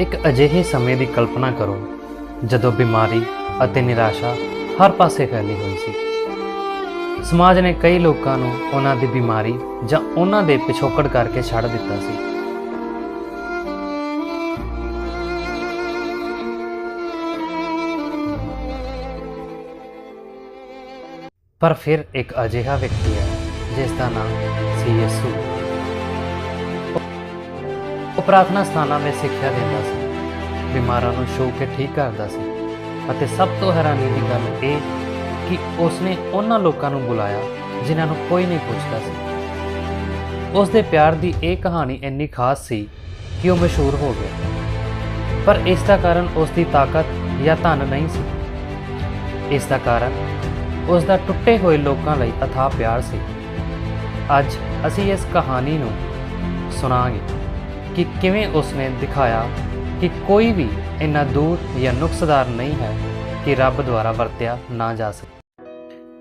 ਇੱਕ ਅਜਿਹੇ ਸਮੇਂ ਦੀ ਕਲਪਨਾ ਕਰੋ ਜਦੋਂ ਬਿਮਾਰੀ ਅਤੇ ਨਿਰਾਸ਼ਾ ਹਰ ਪਾਸੇ ਫੈਲੀ ਹੋਈ ਸੀ। ਸਮਾਜ ਨੇ ਕਈ ਲੋਕਾਂ ਨੂੰ ਉਹਨਾਂ ਦੀ ਬਿਮਾਰੀ ਜਾਂ ਉਹਨਾਂ ਦੇ ਪਿਛੋਕੜ ਕਰਕੇ ਛੱਡ ਦਿੱਤਾ ਸੀ। ਪਰ ਫਿਰ ਇੱਕ ਅਜਿਹਾ ਵਿਅਕਤੀ ਹੈ ਜਿਸ ਦਾ ਨਾਮ ਸੀ ਯਿਸੂ। ਪ੍ਰਾਰਥਨਾ ਸਥਾਨਾਂ ਵਿੱਚ ਸਿੱਖਿਆ ਦਿੰਦਾ ਸੀ। ਬਿਮਾਰਾਂ ਨੂੰ ਛੂਹ ਕੇ ਠੀਕ ਕਰਦਾ ਸੀ। ਅਤੇ ਸਭ ਤੋਂ ਹੈਰਾਨੀ ਦੀ ਗੱਲ ਇਹ ਕਿ ਉਸਨੇ ਉਹਨਾਂ ਲੋਕਾਂ ਨੂੰ ਬੁਲਾਇਆ ਜਿਨ੍ਹਾਂ ਨੂੰ ਕੋਈ ਨਹੀਂ ਪੁੱਛਦਾ ਸੀ। ਉਸ ਦੇ ਪਿਆਰ ਦੀ ਇਹ ਕਹਾਣੀ ਇੰਨੀ ਖਾਸ ਸੀ ਕਿ ਉਹ ਮਸ਼ਹੂਰ ਹੋ ਗਿਆ। ਪਰ ਇਸ ਦਾ ਕਾਰਨ ਉਸ ਦੀ ਤਾਕਤ ਜਾਂ ਧਨ ਨਹੀਂ ਸੀ। ਇਸ ਦਾ ਕਾਰਨ ਉਸ ਦਾ ਟੁੱਟੇ ਹੋਏ ਲੋਕਾਂ ਲਈ ਅਥਾਹ ਪਿਆਰ ਸੀ। ਅੱਜ ਅਸੀਂ ਇਸ ਕਹਾਣੀ ਨੂੰ ਸੁਣਾਂਗੇ। ਕਿ ਕਿਵੇਂ ਉਸਨੇ ਦਿਖਾਇਆ ਕਿ ਕੋਈ ਵੀ ਇੰਨਾ ਦੂਰ ਜਾਂ ਨੁਕਸਦਾਰ ਨਹੀਂ ਹੈ ਕਿ ਰੱਬ ਦੁਆਰਾ ਵਰਤਿਆ ਨਾ ਜਾ ਸਕੇ।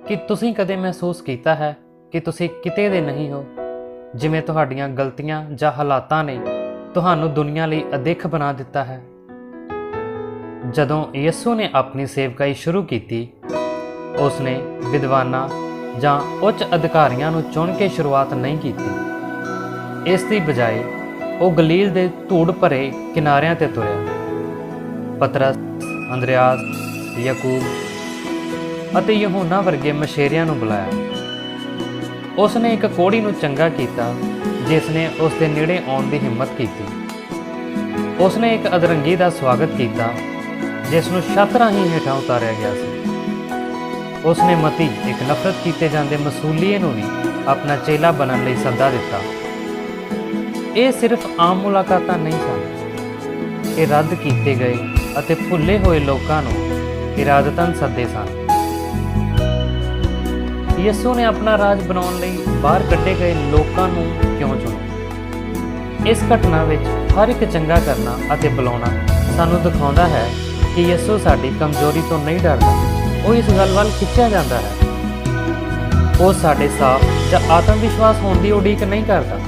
ਕਿ ਤੁਸੀਂ ਕਦੇ ਮਹਿਸੂਸ ਕੀਤਾ ਹੈ ਕਿ ਤੁਸੀਂ ਕਿਤੇ ਦੇ ਨਹੀਂ ਹੋ? ਜਿਵੇਂ ਤੁਹਾਡੀਆਂ ਗਲਤੀਆਂ ਜਾਂ ਹਾਲਾਤਾਂ ਨੇ ਤੁਹਾਨੂੰ ਦੁਨੀਆ ਲਈ ਅਦਿੱਖ ਬਣਾ ਦਿੱਤਾ ਹੈ। ਜਦੋਂ ਯਿਸੂ ਨੇ ਆਪਣੀ ਸੇਵਕਾਈ ਸ਼ੁਰੂ ਕੀਤੀ, ਉਸਨੇ ਵਿਦਵਾਨਾਂ ਜਾਂ ਉੱਚ ਅਧਿਕਾਰੀਆਂ ਨੂੰ ਚੁਣ ਕੇ ਸ਼ੁਰੂਆਤ ਨਹੀਂ ਕੀਤੀ। ਇਸ ਦੀ ਬਜਾਏ ਉਹ ਗਲੀਲ ਦੇ ਧੂੜ ਭਰੇ ਕਿਨਾਰਿਆਂ ਤੇ ਤੁਰਿਆ। ਪਤਰਸ, ਅੰਦਰਿਆਸ, ਯਾਕੂਬ ਅਤੇ ਯਹੋਨਾ ਵਰਗੇ ਮਸ਼ੇਰਿਆਂ ਨੂੰ ਬੁਲਾਇਆ। ਉਸ ਨੇ ਇੱਕ ਕੋੜੀ ਨੂੰ ਚੰਗਾ ਕੀਤਾ ਜਿਸ ਨੇ ਉਸ ਦੇ ਨੇੜੇ ਆਉਣ ਦੀ ਹਿੰਮਤ ਕੀਤੀ। ਉਸ ਨੇ ਇੱਕ ਅਦਰੰਗੀ ਦਾ ਸਵਾਗਤ ਕੀਤਾ ਜਿਸ ਨੂੰ ਛੱਤ ਰਾਹੀਂ ਹੇਠਾਂ ਉਤਾਰਿਆ ਗਿਆ ਸੀ। ਉਸ ਨੇ ਮਤੀ ਇੱਕ ਨਫ਼ਰਤ ਕੀਤੇ ਜਾਂਦੇ ਮਸੂਲੀਏ ਨੂੰ ਵੀ ਆਪਣਾ ਚੇਲਾ ਬਣਨ ਲਈ ਸੱਦਾ ਦਿੱਤਾ। ਇਹ ਸਿਰਫ ਆਮ ਮੁਲਾਕਾਤਾਂ ਨਹੀਂ ਸਨ। ਇਹ ਰੱਦ ਕੀਤੇ ਗਏ ਅਤੇ ਭੁੱਲੇ ਹੋਏ ਲੋਕਾਂ ਨੂੰ ਇਰਾਦਤਨ ਸੱਦੇ ਸਨ। ਯਿਸੂ ਨੇ ਆਪਣਾ ਰਾਜ ਬਣਾਉਣ ਲਈ ਬਾਹਰ ਕੱਢੇ ਗਏ ਲੋਕਾਂ ਨੂੰ ਕਿਉਂ ਚੁਣਿਆ? ਇਸ ਘਟਨਾ ਵਿੱਚ ਹਰ ਇੱਕ ਚੰਗਾ ਕਰਨਾ ਅਤੇ ਬੁਲਾਉਣਾ ਸਾਨੂੰ ਦਿਖਾਉਂਦਾ ਹੈ ਕਿ ਯਿਸੂ ਸਾਡੀ ਕਮਜ਼ੋਰੀ ਤੋਂ ਨਹੀਂ ਡਰਦਾ। ਉਹ ਇਸ ਗੱਲ ਵੱਲ ਖਿੱਚਿਆ ਜਾਂਦਾ ਹੈ। ਉਹ ਸਾਡੇ ਸਾਫ਼ ਜਾਂ ਆਤਮ ਵਿਸ਼ਵਾਸ ਹੋਣ ਦੀ ਉਡੀਕ ਨਹੀਂ ਕਰਦਾ।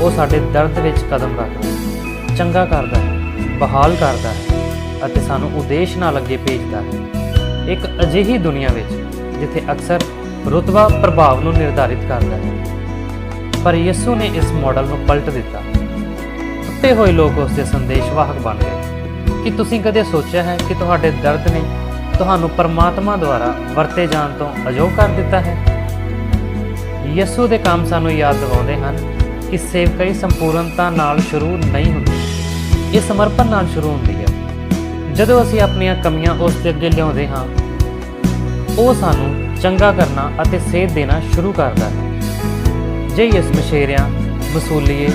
ਉਹ ਸਾਡੇ ਦਰਦ ਵਿੱਚ ਕਦਮ ਰੱਖਦਾ ਹੈ, ਚੰਗਾ ਕਰਦਾ ਹੈ, ਬਹਾਲ ਕਰਦਾ ਹੈ ਅਤੇ ਸਾਨੂੰ ਉਦੇਸ਼ ਨਾਲ ਅੱਗੇ ਭੇਜਦਾ ਹੈ। ਇੱਕ ਅਜਿਹੀ ਦੁਨੀਆ ਵਿੱਚ ਜਿੱਥੇ ਅਕਸਰ ਰੁਤਬਾ ਪ੍ਰਭਾਵ ਨੂੰ ਨਿਰਧਾਰਿਤ ਕਰਦਾ ਹੈ। ਪਰ ਯਿਸੂ ਨੇ ਇਸ ਮਾਡਲ ਨੂੰ ਪਲਟ ਦਿੱਤਾ। ਟੁੱਟੇ ਹੋਏ ਲੋਕ ਉਸ ਦੇ ਸੰਦੇਸ਼ਵਾਹਕ ਬਣ ਗਏ। ਕਿ ਤੁਸੀਂ ਕਦੇ ਸੋਚਿਆ ਹੈ ਕਿ ਤੁਹਾਡੇ ਦਰਦ ਨੇ ਤੁਹਾਨੂੰ ਪਰਮਾਤਮਾ ਦੁਆਰਾ ਵਰਤੇ ਜਾਣ ਤੋਂ ਅਜੋਗ ਕਰ ਦਿੱਤਾ ਹੈ? ਯਿਸੂ ਦੇ ਕੰਮ ਸਾਨੂੰ ਯਾਦ ਦਿਵਾਉਂਦੇ ਹਨ ਕਿ ਸੇਵਕਾਈ ਸੰਪੂਰਨਤਾ ਨਾਲ ਸ਼ੁਰੂ ਨਹੀਂ ਹੁੰਦੀ। ਇਹ ਸਮਰਪਣ ਨਾਲ ਸ਼ੁਰੂ ਹੁੰਦੀ ਹੈ। ਜਦੋਂ ਅਸੀਂ ਆਪਣੀਆਂ ਕਮੀਆਂ ਉਸ ਦੇ ਅੱਗੇ ਲਿਆਉਂਦੇ ਹਾਂ, ਉਹ ਸਾਨੂੰ ਚੰਗਾ ਕਰਨਾ ਅਤੇ ਸੇਧ ਦੇਣਾ ਸ਼ੁਰੂ ਕਰਦਾ ਹੈ। ਜੇ ਇਸ ਮਸ਼ੇਰਿਆਂ ਵਸੂਲੀਏ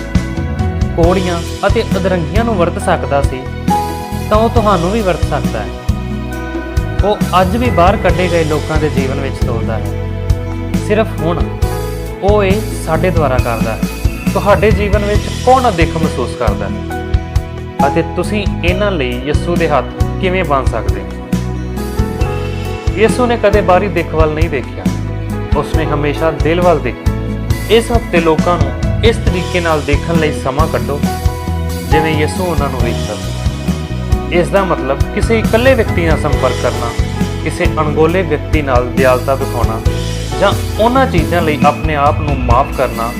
ਕੋੜੀਆਂ ਅਤੇ ਅਦਰੰਗੀਆਂ ਨੂੰ ਵਰਤ ਸਕਦਾ ਸੀ, ਤਾਂ ਉਹ ਤੁਹਾਨੂੰ ਵੀ ਵਰਤ ਸਕਦਾ ਹੈ। ਉਹ ਅੱਜ ਵੀ ਬਾਹਰ ਕੱਢੇ ਗਏ ਲੋਕਾਂ ਦੇ ਜੀਵਨ ਵਿੱਚ ਤੋਲਦਾ ਹੈ। ਸਿਰਫ ਹੁਣ ਉਹ ਇਹ ਸਾਡੇ ਦੁਆਰਾ ਕਰਦਾ ਹੈ। ਤੁਹਾਡੇ ਜੀਵਨ ਵਿੱਚ ਕੌਣ ਅਦਿੱਖ ਮਹਿਸੂਸ ਕਰਦਾ ਹੈ? ਅਤੇ ਤੁਸੀਂ ਇਹਨਾਂ ਲਈ ਯਿਸੂ ਦੇ ਹੱਥ ਕਿਵੇਂ ਬਣ ਸਕਦੇ ਹੋ? ਯਿਸੂ ਨੇ ਕਦੇ ਬਾਹਰੀ ਦਿੱਖ ਵੱਲ ਨਹੀਂ ਦੇਖਿਆ। ਉਸਨੇ ਹਮੇਸ਼ਾ ਦਿਲ ਵੱਲ ਦੇਖਿਆ। ਇਸ ਹਫ਼ਤੇ ਲੋਕਾਂ ਨੂੰ ਇਸ ਤਰੀਕੇ ਨਾਲ ਦੇਖਣ ਲਈ ਸਮਾਂ ਕੱਢੋ, ਜਿਵੇਂ ਯਿਸੂ ਉਹਨਾਂ ਨੂੰ ਵੇਖਦਾ ਸੀ। ਇਸ ਦਾ ਮਤਲਬ ਕਿਸੇ ਇਕੱਲੇ ਵਿਅਕਤੀ ਨਾਲ ਸੰਪਰਕ ਕਰਨਾ, ਕਿਸੇ ਅਣਗੋਲੇ ਵਿਅਕਤੀ ਨਾਲ ਦਿਆਲਤਾ ਦਿਖਾਉਣਾ, ਜਾਂ ਉਹਨਾਂ ਚੀਜ਼ਾਂ ਲਈ ਆਪਣੇ ਆਪ ਨੂੰ ਮਾਫ ਕਰਨਾ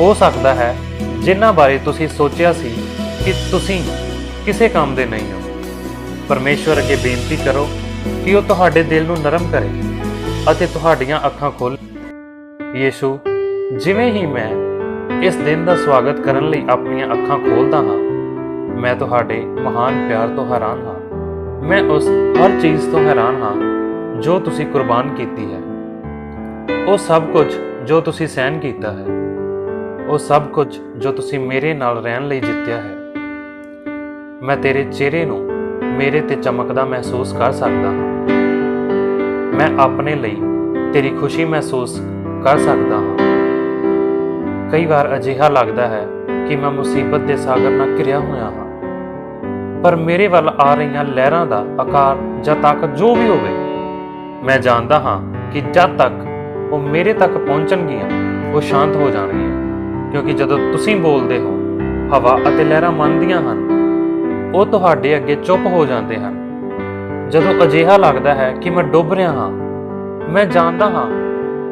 ਹੋ ਸਕਦਾ ਹੈ ਜਿਨ੍ਹਾਂ ਬਾਰੇ ਤੁਸੀਂ ਸੋਚਿਆ ਸੀ ਕਿ ਤੁਸੀਂ ਕਿਸੇ ਕੰਮ ਦੇ ਨਹੀਂ ਹੋ। ਪਰਮੇਸ਼ਵਰ ਅੱਗੇ ਬੇਨਤੀ ਕਰੋ ਕਿ ਉਹ ਤੁਹਾਡੇ ਦਿਲ ਨੂੰ ਨਰਮ ਕਰੇ ਅਤੇ ਤੁਹਾਡੀਆਂ ਅੱਖਾਂ ਖੋਲ ਯੀਸ਼ੂ, ਜਿਵੇਂ ਹੀ ਮੈਂ ਇਸ ਦਿਨ ਦਾ ਸਵਾਗਤ ਕਰਨ ਲਈ ਆਪਣੀਆਂ ਅੱਖਾਂ ਖੋਲਦਾ ਹਾਂ, ਮੈਂ ਤੁਹਾਡੇ ਮਹਾਨ ਪਿਆਰ ਤੋਂ ਹੈਰਾਨ ਹਾਂ। ਮੈਂ ਉਸ ਹਰ ਚੀਜ਼ ਤੋਂ ਹੈਰਾਨ ਹਾਂ ਜੋ ਤੁਸੀਂ ਕੁਰਬਾਨ ਕੀਤੀ ਹੈ। ਉਹ ਸਭ ਕੁਝ ਜੋ ਤੁਸੀਂ ਸਹਿਨ ਕੀਤਾ ਹੈ। ਉਹ ਸਭ ਕੁਝ ਜੋ ਤੁਸੀਂ ਮੇਰੇ ਨਾਲ ਰਹਿਣ ਲਈ ਜਿੱਤਿਆ ਹੈ। ਮੈਂ ਤੇਰੇ ਚਿਹਰੇ ਨੂੰ ਮੇਰੇ ਤੇ ਚਮਕਦਾ ਮਹਿਸੂਸ ਕਰ ਸਕਦਾ ਹਾਂ। ਮੈਂ ਆਪਣੇ ਲਈ ਤੇਰੀ ਖੁਸ਼ੀ ਮਹਿਸੂਸ ਕਰ ਸਕਦਾ ਹਾਂ। ਕਈ ਵਾਰ ਅਜਿਹਾ ਲੱਗਦਾ ਹੈ ਕਿ ਮੈਂ ਮੁਸੀਬਤ ਦੇ ਸਾਗਰ ਨਾਲ ਘਿਰਿਆ ਹੋਇਆ ਹਾਂ। ਪਰ ਮੇਰੇ ਵੱਲ ਆ ਰਹੀਆਂ ਲਹਿਰਾਂ ਦਾ ਆਕਾਰ ਜਾਂ ਤਾਕਤ ਜੋ ਵੀ ਹੋਵੇ, ਮੈਂ ਜਾਣਦਾ ਹਾਂ ਕਿ ਜਦ ਤੱਕ ਉਹ ਮੇਰੇ ਤੱਕ ਪਹੁੰਚਣਗੀਆਂ, ਉਹ ਸ਼ਾਂਤ ਹੋ ਜਾਣਗੀਆਂ। ਕਿਉਂਕਿ ਜਦੋਂ ਤੁਸੀਂ ਬੋਲਦੇ ਹੋ, ਹਵਾ ਅਤੇ ਲਹਿਰਾਂ ਮੰਨਦੀਆਂ ਹਨ, ਉਹ ਤੁਹਾਡੇ ਅੱਗੇ ਚੁੱਪ ਹੋ ਜਾਂਦੇ ਹਨ। ਜਦੋਂ ਅਜਿਹਾ ਲੱਗਦਾ ਹੈ ਕਿ ਮੈਂ ਡੁੱਬ ਰਿਹਾ ਹਾਂ, ਮੈਂ ਜਾਣਦਾ ਹਾਂ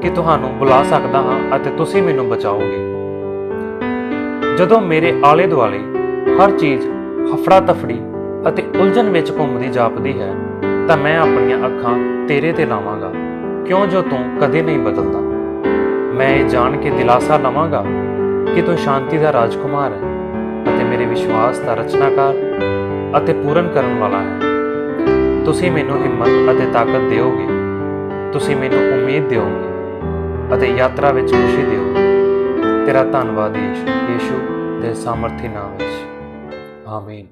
ਕਿ ਤੁਹਾਨੂੰ ਬੁਲਾ ਸਕਦਾ ਹਾਂ ਅਤੇ ਤੁਸੀਂ ਮੈਨੂੰ ਬਚਾਓਗੇ। ਜਦੋਂ ਮੇਰੇ ਆਲੇ ਦੁਆਲੇ ਹਰ ਚੀਜ਼ ਹਫੜਾ ਤਫੜੀ ਅਤੇ ਉਲਝਣ ਵਿੱਚ ਘੁੰਮਦੀ ਜਾਪਦੀ ਹੈ, ਤਾਂ ਮੈਂ ਆਪਣੀਆਂ ਅੱਖਾਂ ਤੇਰੇ ਤੇ ਲਾਵਾਂਗਾ, ਕਿਉਂ ਜੋ ਤੂੰ ਕਦੇ ਨਹੀਂ ਬਦਲਦਾ? ਮੈਂ ਇਹ ਜਾਣ ਕੇ ਦਿਲਾਸਾ ਲਵਾਂਗਾ ਕਿ ਤੂੰ ਸ਼ਾਂਤੀ ਦਾ ਰਾਜਕੁਮਾਰ ਹੈ ਅਤੇ ਮੇਰੇ ਵਿਸ਼ਵਾਸ ਦਾ ਰਚਨਾਕਾਰ ਅਤੇ ਪੂਰਨ ਕਰਨ ਵਾਲਾ ਹੈ। ਤੁਸੀਂ ਮੈਨੂੰ ਹਿੰਮਤ ਅਤੇ ਤਾਕਤ ਦਿਓਗੇ। ਤੁਸੀਂ ਮੈਨੂੰ ਉਮੀਦ ਦਿਓਗੇ ਅਤੇ ਯਾਤਰਾ ਵਿੱਚ ਖੁਸ਼ੀ ਦਿਓਗੇ। ਤੇਰਾ ਧੰਨਵਾਦ ਯੀਸ਼ੂ ਯੀਸ਼ੂ ਦੇ ਸਾਮਰਥੀ ਨਾਮ ਵਿੱਚ। ਆਮੀਨ।